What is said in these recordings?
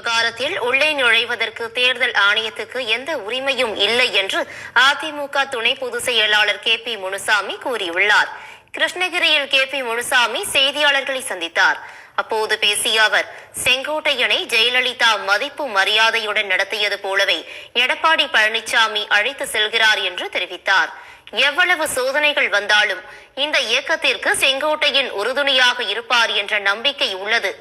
விவகாரத்தில் உள்ளே நுழைவதற்கு தேர்தல் ஆணையத்துக்கு எந்த உரிமையும் இல்லை என்று அதிமுக துணை பொதுச் செயலாளர் கே பி முனுசாமி கூறியுள்ளார். கிருஷ்ணகிரியில் கே பி முனுசாமி செய்தியாளர்களை சந்தித்தார். அப்போது பேசிய அவர் செங்கோட்டையனை ஜெயலலிதா மதிப்பு மரியாதையுடன் நடத்தியது போலவே எடப்பாடி பழனிசாமி அழைத்து செல்கிறார் என்று தெரிவித்தார். எவ்வளவு சோதனைகள் வந்தாலும் இந்த இயக்கத்திற்கு செங்கோட்டையன் உறுதுணையாக இருப்பார் என்ற நம்பிக்கை உள்ளது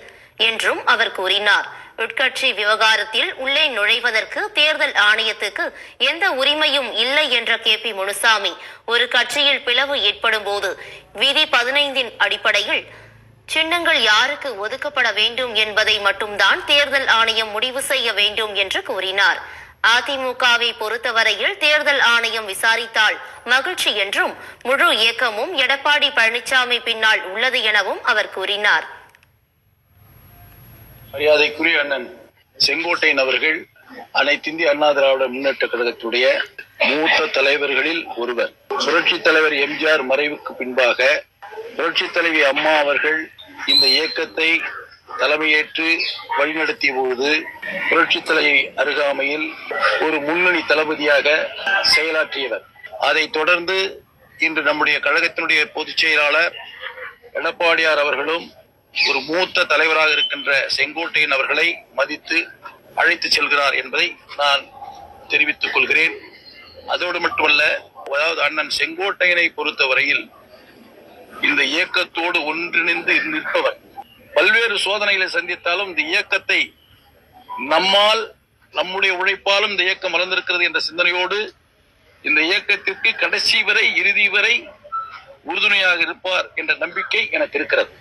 என்றும் அவர் கூறினார். உட்கட்சி விவகாரத்தில் உள்ளே நுழைவதற்கு தேர்தல் ஆணையத்துக்கு எந்த உரிமையும் இல்லை என்ற கே பி முனுசாமி. ஒரு கட்சியில் பிளவு ஏற்படும் போது விதி பதினைந்தின் அடிப்படையில் சின்னங்கள் யாருக்கு ஒதுக்கப்பட வேண்டும் என்பதை மட்டும்தான் தேர்தல் ஆணையம் முடிவு செய்ய வேண்டும் என்று கூறினார். அதிமுகவை பொறுத்தவரையில் தேர்தல் ஆணையம் விசாரித்தால் மகிழ்ச்சி என்றும் முழு இயக்கமும் எடப்பாடி பழனிசாமி பின்னால் உள்ளது எனவும் அவர் கூறினார். மரியாதைக்குரிய அண்ணன் செங்கோட்டையன் அவர்கள் அனைத்திந்திய அண்ணா திராவிட முன்னேற்ற கழகத்துடைய மூத்த தலைவர்களில் ஒருவர். புரட்சி தலைவர் எம்ஜிஆர் மறைவுக்கு பின்பாக புரட்சி தலைவி அம்மா அவர்கள் இந்த இயக்கத்தை தலைமையேற்று வழிநடத்திய பொழுது புரட்சி தலைவி அருகாமையில் ஒரு முன்னணி தளபதியாக செயலாற்றியவர். அதைத் தொடர்ந்து இன்று நம்முடைய கழகத்தினுடைய பொதுச் செயலாளர் எடப்பாடியார் அவர்களும் ஒரு மூத்த தலைவராக இருக்கின்ற செங்கோட்டையன் அவர்களை மதித்து அழைத்து செல்கிறார் என்பதை நான் தெரிவித்துக் கொள்கிறேன். அதோடு மட்டுமல்ல அதாவது அண்ணன் செங்கோட்டையனை பொறுத்தவரையில் இந்த இயக்கத்தோடு ஒன்றிணைந்து நிற்பவர். பல்வேறு சோதனைகளை சந்தித்தாலும் இந்த இயக்கத்தை நம்மால் நம்முடைய உழைப்பாலும் இந்த இயக்கம் வளர்ந்திருக்கிறது என்ற சிந்தனையோடு இந்த இயக்கத்திற்கு கடைசி வரை இறுதி வரை உறுதுணையாக இருப்பார் என்ற நம்பிக்கை எனக்கு இருக்கிறது.